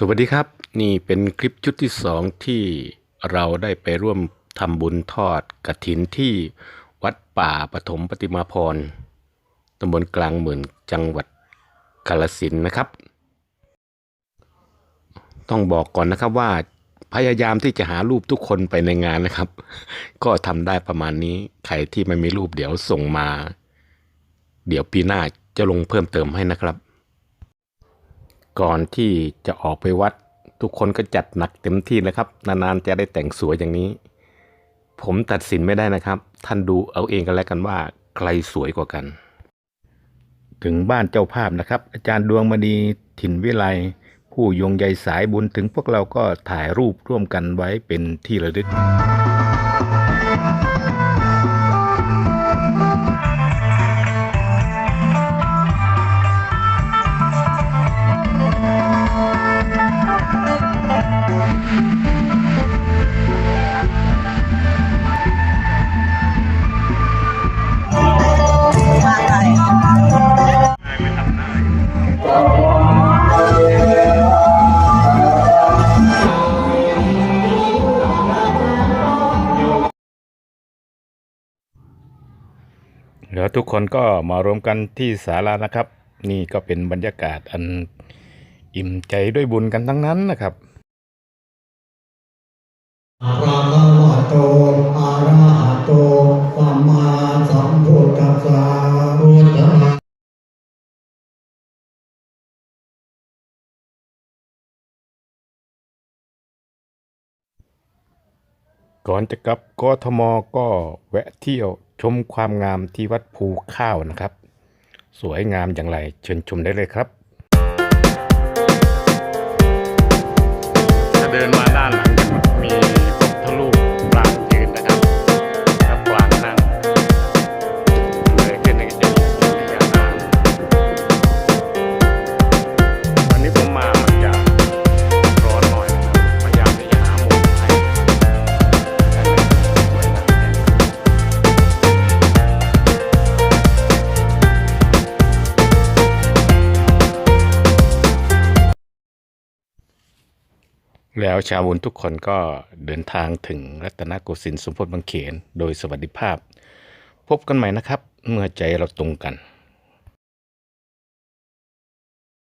สวัสดีครับ นี่เป็นคลิปชุดที่สองที่เราได้ไปร่วมทำบุญทอดกระถินที่วัดป่าปฐมปฏิมาพรตำบลกลางหมื่นจังหวัดกาฬสินนะครับ ต้องบอกก่อนนะครับว่าพยายามที่จะหารูปทุกคนไปในงานนะครับ ก็ทำได้ประมาณนี้ ใครที่ไม่มีรูปเดี๋ยวส่งมา เดี๋ยวปีหน้าจะลงเพิ่มเติมให้นะครับ ก่อนที่จะออกไปวัด ทุกคนก็จัดหนักเต็มที่นะครับ นานๆจะได้แต่งสวยอย่างนี้ ผมตัดสินไม่ได้นะครับ ท่านดูเอาเองกันแล้วกันว่า ใครสวยกว่ากัน ถึงบ้านเจ้าภาพนะครับ อาจารย์ดวงมณีถิ่นวิไลผู้ยงใยสายบุญถึงพวกเราก็ถ่ายรูปร่วมกันไว้เป็นที่ระลึก เดี๋ยวทุกคนก็มารวมกันที่ศาลานะครับ นี่ก็เป็นบรรยากาศอันอิ่มใจด้วยบุญกันทั้งนั้นนะครับอะระหะโต ก่อนจะกลับกทมก็แวะเที่ยวชมความงามที่วัดภูข้าวนะครับ สวยงามอย่างไรเชิญชมได้เลยครับ ถ้าเดินมาด้านหลัง แล้วชาวบุญทุกคนก็เดินทางถึงรัตนโกสินทร์สมโพธิบางเขน โดยสวัสดิภาพ พบกันใหม่นะครับ เมื่อใจเราตรงกัน